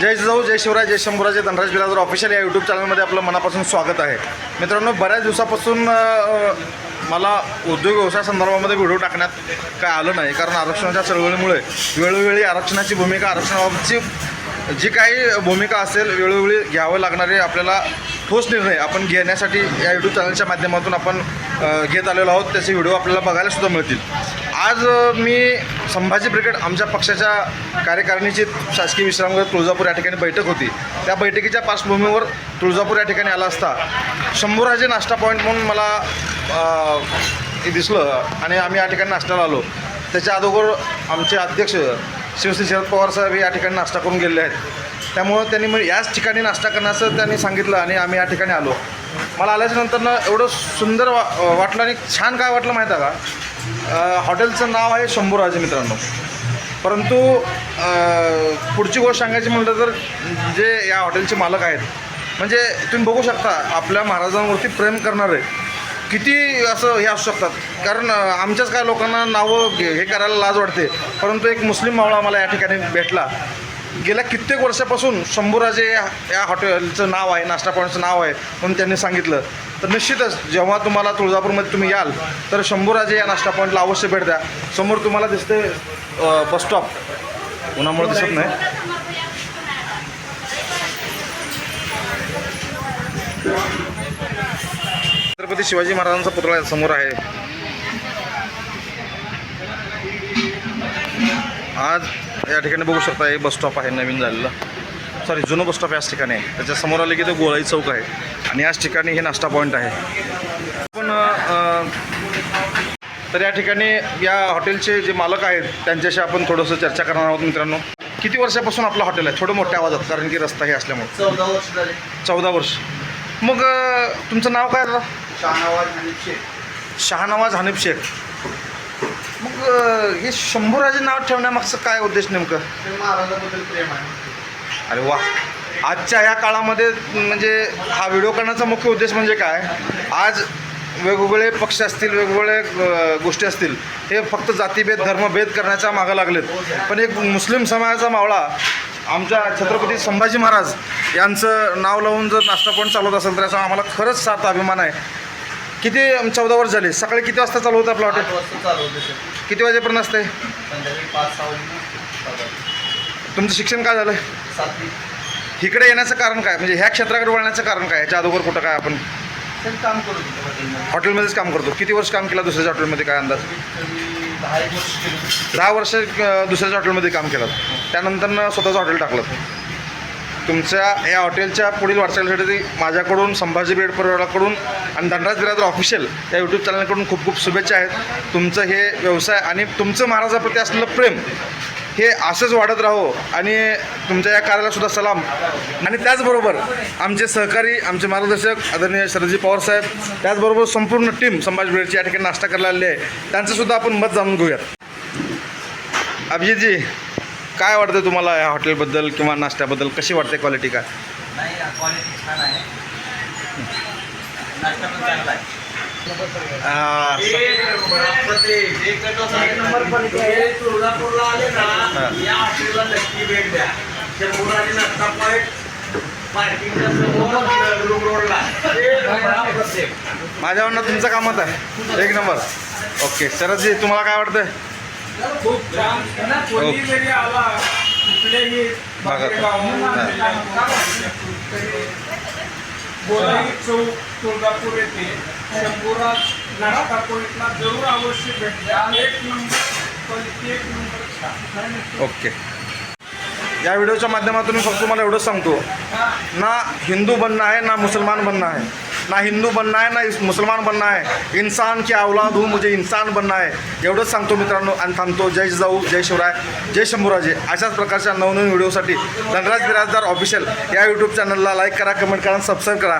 जय जाऊ जय शिवराय जय शंभूराजे धनराज बिराजर ऑफिशियल या यूट्यूब चॅनलमध्ये आपलं मनापासून स्वागत आहे. मित्रांनो बऱ्याच दिवसापासून मला उद्योग व्यवसाय संदर्भामध्ये व्हिडिओ टाकण्यात काय आलं नाही. कारण आरक्षणाच्या चळवळीमुळे वेळोवेळी आरक्षणाची भूमिका आरक्षणाबाबतची जी काही भूमिका असेल वेळोवेळी घ्यावं लागणारे आपल्याला तोच निर्णय आपण घेण्यासाठी या यूट्यूब चॅनलच्या माध्यमातून आपण घेत आलेलो आहोत. त्याचे व्हिडिओ आपल्याला बघायला सुद्धा मिळतील. आज मी संभाजी ब्रिगेड आमच्या पक्षाच्या कार्यकारिणीची शासकीय विश्रामगृह तुळजापूर या ठिकाणी बैठक होती. त्या बैठकीच्या पार्श्वभूमीवर तुळजापूर या ठिकाणी आला असता. शंभूराजे नाश्ता पॉईंट म्हणून मला हे दिसलं आणि आम्ही या ठिकाणी नाश्त्याला आलो. त्याच्या अगोदर आमचे अध्यक्ष शिवसेना शरद पवार साहेब या ठिकाणी नाश्ता करून गेलेले आहेत. त्यामुळं त्यांनी मग याच ठिकाणी नाश्ता करण्याचं त्यांनी सांगितलं आणि आम्ही या ठिकाणी आलो. मला आल्याच्या नंतरनं एवढं सुंदर वा वाटलं आणि छान काय वाटलं माहीत आहे का? हॉटेलचं नाव आहे शंभूराजे मित्रांनो. परंतु पुढची गोष्ट सांगायची म्हटलं तर जे या हॉटेलचे मालक आहेत म्हणजे तुम्ही बघू शकता आपल्या महाराजांवरती प्रेम करणारे किती असं हे असू शकतात. कारण आमच्याच काय लोकांना नावं हे करायला लाज वाटते. परंतु एक मुस्लिम मावळा मला या ठिकाणी भेटला. गेल्या कित्येक वर्षापासून शंभूराजे या या हॉटेलचं नाव आहे नाश्ता पॉईंटचं नाव आहे म्हणून त्यांनी सांगितलं. तर निश्चितच जेव्हा तुम्हाला तुळजापूरमध्ये तुम्ही याल तर शंभूराजे या नाश्ता पॉईंटला अवश्य भेट द्या. समोर तुम्हाला दिसते बस स्टॉप. उन्हामुळे दिसत नाही. छत्रपती शिवाजी महाराजांचा पुतळा समोर आहे. आज या ठिकाणी बघू शकता हे बस स्टॉप आहे नवीन झालेलं. सॉरी जुनं बस स्टॉप याच ठिकाणी. आहे त्याच्यासमोर आले की ते गोळाई चौक आहे. आणि याच ठिकाणी हे नाश्ता पॉईंट आहे. पण तर या ठिकाणी या हॉटेलचे जे मालक आहेत त्यांच्याशी आपण थोडंसं चर्चा करणार आहोत मित्रांनो. किती वर्षापासून आपलं हॉटेल आहे? थोडं मोठ्या आवाजात कारण की रस्ता हे असल्यामुळे. चौदा वर्ष झाले. चौदा वर्ष. मग तुमचं नाव काय दादा? शहानवाज आणि शेख. शहानवाज हनीफ शेख. मग हे शंभूराजे नाव ठेवण्यामागचं काय उद्देश नेमकं? महाराजाबद्दल प्रेम आहे. अरे वा. आजच्या ह्या काळामध्ये म्हणजे हा व्हिडिओ करण्याचा मुख्य उद्देश म्हणजे काय? आज वेगवेगळे पक्ष असतील वेगवेगळे गोष्टी असतील हे फक्त जातीभेद धर्मभेद करण्याच्या मागं लागलेत. पण एक मुस्लिम समाजाचा मावळा आमच्या छत्रपती संभाजी महाराज यांचं नाव लावून जर नाश्ता पण चालवत असेल तर याचा आम्हाला खरंच साथ अभिमान आहे. किती चौदा वर्ष झाले. सकाळी किती वाजता चालू होतं आपलं आठ हॉटेल वाजता चालू होते सर किती वाजेपर्यंत असते संध्याकाळी पाच सहा वाजता तुमचं शिक्षण काय झालं सातवी. इकडे येण्याचं कारण काय? म्हणजे ह्या क्षेत्राकडे वळण्याचं कारण काय? ह्याच्या अगोदर कुठं काय आपण? काम हॉटेलमध्ये हॉटेलमध्येच काम करतो. किती वर्ष काम केलं दुसऱ्याच्या हॉटेलमध्ये? काय अंदाज? दहा एक वर्ष केलं. दहा वर्ष अं, दुसऱ्याच्या हॉटेलमध्ये काम केलं. त्यानंतर स्वतःचं हॉटेल टाकलं. तुमच्या या हॉटेलच्या पुढील वाटचालीसाठी माझ्याकडून संभाजी बेड परिवाराकडून आणि धनराज बिरादर ऑफिशियल या यूट्यूब चॅनलकडून खूप खूप शुभेच्छा आहेत. तुमचं हे व्यवसाय आणि तुमचं महाराजाप्रती असलेलं प्रेम हे असंच वाढत राहो आणि तुमच्या या कार्यालासुद्धा सलाम. आणि त्याचबरोबर आमचे सहकारी आमचे मार्गदर्शक आदरणीय शरदजी पवारसाहेब त्याचबरोबर संपूर्ण टीम संभाजी बेडची या ठिकाणी नाश्ता करायला आलेली आहे. त्यांचंसुद्धा आपण मत जाणून घेऊयात. अभिजितजी काय वाटतं तुम्हाला या हॉटेलबद्दल किंवा नाश्त्याबद्दल? कशी वाटते क्वालिटी काय? नाही क्वालिटी छान आहे. नाश्ता पण चांगला आहे. आ, तुळजापूरला आले. ना या हॉटेलला नक्की भेट द्या शंभूराजी नाश्ता पॉईंट पार्किंगच्या समोर रूम रोडला ते अप्रतिम. माझ्या म्हणणं तुमचं कामत आहे. एक नंबर. ओके शरदजी तुम्हाला काय वाटतं खूप छान. ना कोणी ओके. जरी आला कुठल्याही भागात. बाहेरगावाहून तरी बोलाई चौक तुळजापूर येथे शंभूराज जरूर अवश्य भेट द्या. एक नंबर क्वालिटी एक नंबर ओके. या व्हिडिओच्या माध्यमातून मी फक्त तुम्हाला एवढंच सांगतो. ना हिंदू बनना है ना मुसलमान बनना है ना हिंदू बनना है ना मुसलमान बनना है। इंसान की औलाद हूँ मुझे इंसान बनना है। एवढंच सांगतो मित्रांनो आणि थांबतो. जय जाऊ जय शिवराय जय शंभूराजे. अशाच प्रकारच्या नवनवीन व्हिडिओसाठी धनराज बिराजदार ऑफिशियल या यूट्यूब चॅनलला लाईक करा कमेंट करा सबस्क्राईब करा.